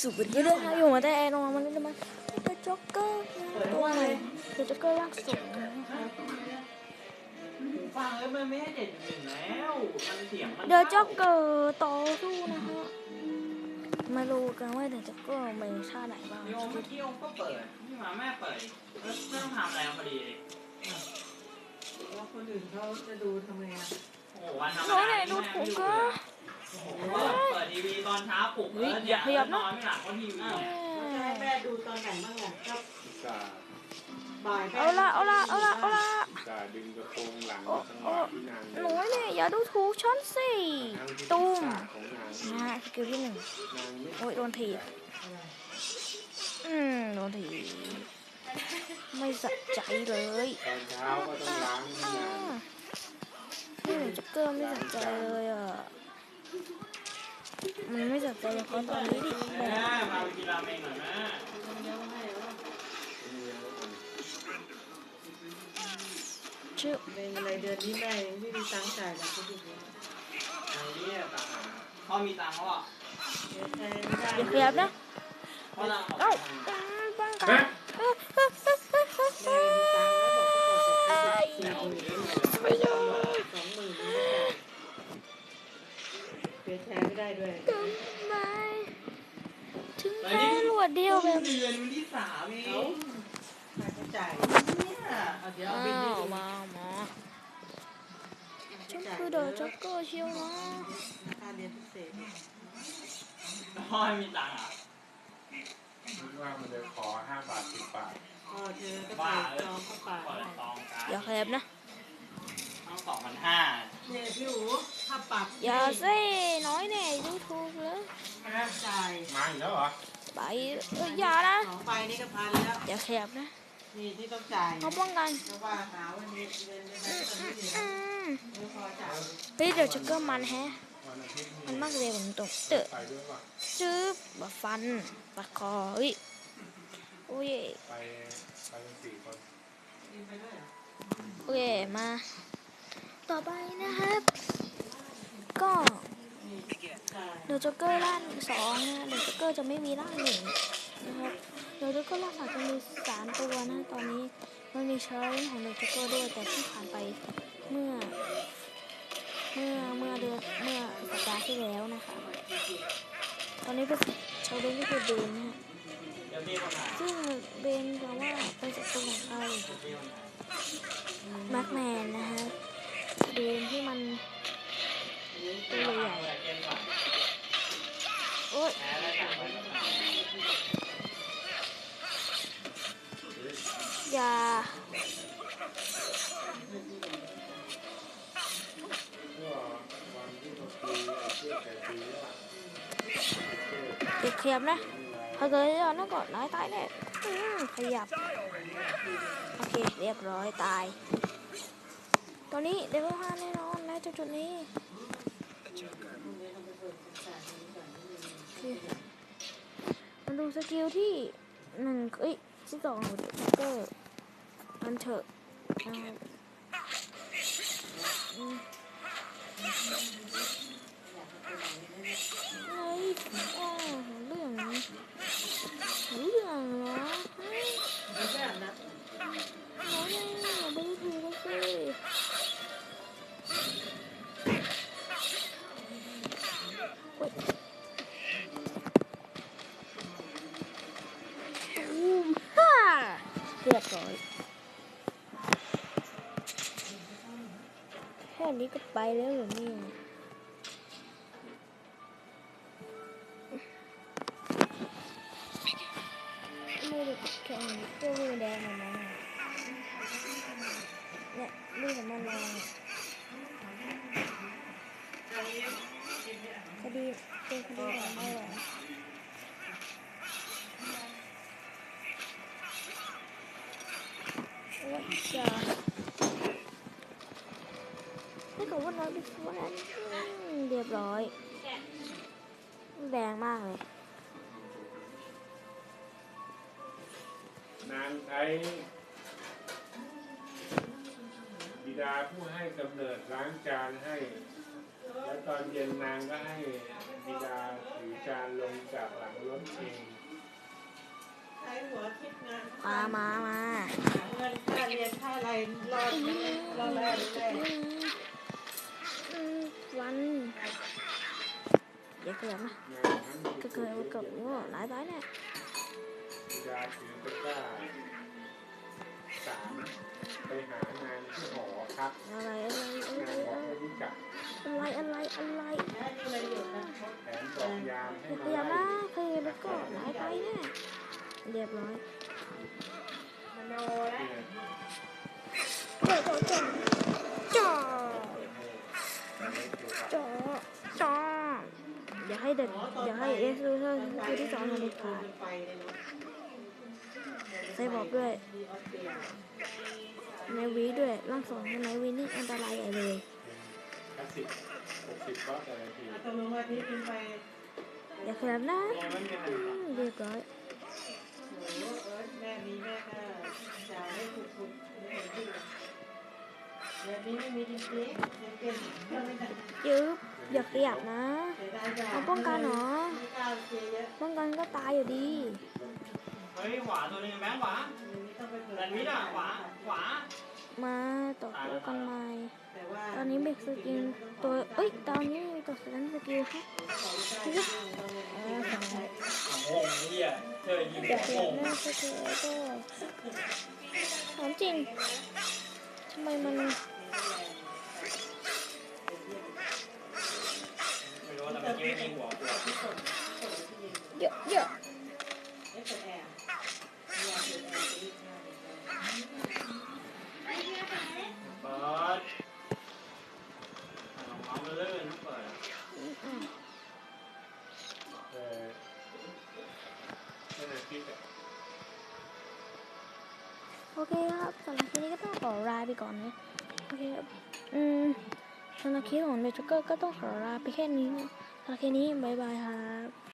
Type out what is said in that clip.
สุดไปเลยค่ะอยู่มาแต่แอร์ลงมามันจะมาเดอะจ็อกเกอร์ตัวใหม่เดอะจ็อกเกอร์ล่าสุดนะครับหูฟังแล้วมันไม่ให้เด็ดหนึ่งแล้วมันเสียงมันเดอะจ็อกเกอร์ต่อสู้นะฮะมาดูกันว่าเดอะจ็อกเกอร์มีท่าไหนบ้างโยมเมื่อกี้โยมก็เปิดที่มาแม่เปิดแล้วไม่ต้องทำอะไรพอดีเลยว่าคนอื่นเขาจะดูทำไมอะโอ้โหวันธรรมน้อยดาไหนดูถูกก็โอ้โห เปิดทีวีตอนเช้าปลุกแล้วเนี่ยนอนไม่หลับเพราะทีวีแล้วจะให้แม่ดูตอนไหนบ้างอะก็กาบ่ายเอาละเอาละเอาละเอาละกาดึงกระโปรงหลังมาจังหวะที่นางหนูเนี่ยอย่าดูถูกฉันสิทั้งที่ตุ้มศีรษะของนางนะฮะสกิลที่หนึ่งนางไม่โอ้ยโดนถีบอืมโดนถีบไม่สะใจเลยตอนเช้าก็ต้องล้างให้นางนี่หนูจ็อกเกอร์ไม่สนใจเลยอะ มันไม่สนใจเฉพาะตอนนี้ดิแม่มาไปกินราเมงหน่อยแม่เลี้ยงให้ว่าชื่อในอะไรเดือนนี้แม่ยังไม่มีตังค์จ่ายกับคนอื่นเลยไอ้เนี่ยตังค์พ่อมีตังค์เขาอะเสียใจไม่ได้อย่าขยับนะพ่อตังค์เอ้าป้องกัน เดือนวันที่สามเอเขางค่าใช้จ่ายเนี่ยเอาเดี๋ยวอ้าเอาไปดูวมามาฉันคือเดอะจ็อกเกอร์เชียวนะค่าเรียนพิเศษพ่อไม่มีตังค์อะคิดว่ามันจะขอห้าบาทสิบบาทพ่อเธอก็ไปจองเข้าป่าเปิดซองการอย่าขยับนะทั้งสองพันห้าเนี่ยพี่หูถ้าปรับอย่าเซ่น้อยแน่ดูถูกเลยจ่ายมาอีกแล้วเหรอ ไปเอ้ยอย่านะสองใบนี่ก็พันแล้วอย่าขยับนะนี่ที่ต้องจ่ายเขาป้องกันเพราะว่าหาวันนี้เดือนจะได้คนที่เหลืออืมไม่พอจ่ายเฮ้ยเดี๋ยวจ็อกเกอร์มันแฮะวันอาทิตย์มันนี่มากเลยผมตกเตอะไปด้วยป่ะจื๊บบะฟันบะคอเฮ้ยโอ้ยไปไปกันสี่คนกินไปด้วยเหรอโอเคมา ต่อไปนะครับ ก็จ่าย เดี๋ยวจ็อกเกอร์ร่างสองนะเดี๋ยวจ็อกเกอร์จะไม่มีร่างหนึ่งนะครับเดี๋ยวจ็อกเกอร์ร่างสามจะมีสามตัวนะตอนนี้มันมีเชิร์ของเดี๋ยวจ็อกเกอร์ด้วยแต่ที่ผ่านไปเมื่อ เมื่อเมื่อเดือนเมื่อสัปดาห์ที่แล้วนะคะตอนนี้เป็นชาวเบนก็คือเบนนะฮะเดี๋ยวพี่คนไหนซึ่งเบนแปลว่าเป็นศัตรูของใครเดี๋ยวพี่คนไหนมากแมนนะฮะเบนที่มันตัว ยแพ้แล้วสั่งไปแล้วสั่งอย่าก็วันที่เราคุยไอ้เชื่อแต่ปีว่าเด็กขยับนะถ้าเกิดย้อนนั่นก่อนน้อยตายแน่ขยับ โอเค เรียบร้อยตาย ตอนนี้เลเวลห้าแน่นอนนะจุดจุดๆนี้ มาดูสกิลที่หนึ่งเอ้ยที่สองของเด็กอกเกอร์มันเถอะนะครับอืมเฮ้ยอ้าวเรื่องเรื่อง ร้อยแค่นี้ก็ไปแล้วเหรอเนี่ยไม่ได้แข่งตัวมือแดงมานะเนี่ยนี่ของมันลองคดีเป็นคดีของไม่หรอว่าจะ ถ้าเกิดว่าน้อยดิฟว่านั้นอืมเรียบร้อยแรงมากเลย นางใช้บิดาผู้ให้กำเนิดล้างจานให้ แล้วตอนเย็นนางก็ให้บิดาถือจานลงจากหลังรถเองใช้หัวคิดงานมามามาเงินค่าเรียนค่าอะไรรอดรอดได้เลยอืมวันอย่าเกิดนะงานนั้นมีก็เกิดเกิดโอ้หลายร้อยเนี่ยบิดาถือตะก ร้าสามไปหางานที่หอครับอะไรอะไรอะไรนางบอกไม่รู้จักอะไรอะไรอะไรแล้วนี่อะไรอยู่นะแถมบอกยามให้อย่ามาขยับไล่นะขยับแล้วก็หายไปเนี่ยเรียบร้อยมโนแล้วเนี่ยจ่อจ่อจ่อ อย่าให้เด็กอย่าให้เอสรู้เท่าคือที่สองมันเด็ดขาดไปเลยเนาใส่บอกด้วยในวีด้วยร่างทรงในวีนี่อันตรายใหญ่เลยคลาสสิกหกสิบก็แต่ละทีตกลงว่าที่กินไปอย่าขยับนะยังไม่มีอะไรอืมเรียบร้อยแม่มีแม่ก็จ่ายให้ถูกๆไม่เห็นที่แบบนี้ไม่มีจริงๆยังเก่งก็ไม่ได้ยืบ อย่าขยับนะเสียดายจ่ายเอาป้องกันเหรอไม่กล้าเสียเยอะป้องกันก็ตายอยู่ดี เฮ้ยขวาตัวนึงแบงค์ขวาอย่างนี้ต้องไปเปิดแลนด์มิดอะขวาขวา มาต่อสู้กันใหม่แต่ว่าตอนนี้เบรกสกิลตัวเอ้ยตอนนี้มีตัวสแตนสกิลครับของใช้เออสองโอ้โหเฮียเธอยิงอย่าขโอ้ยับโหหน้าสกิลก็ถามจริงทำไมมัน ไม่รู้แต่เมื่อกี้ยิงหัวกูเยอะเยอะเปิดแอร์ไม่อยากเปิดแอร์จะรีบง่ายเปิดลองเอามาเลื่อนเปิดอืมอืมเออนั่นน่ะคิดอะ โอเคครับสำหรับคลิปนี้ก็ต้องขอลาไปก่อนนะโอเคครับอืม สำหรับคลิปของเดชเกอร์ก็ต้องขอลาไปแค่นี้นะสำหรับคลิปนี้บ๊ายบายครับ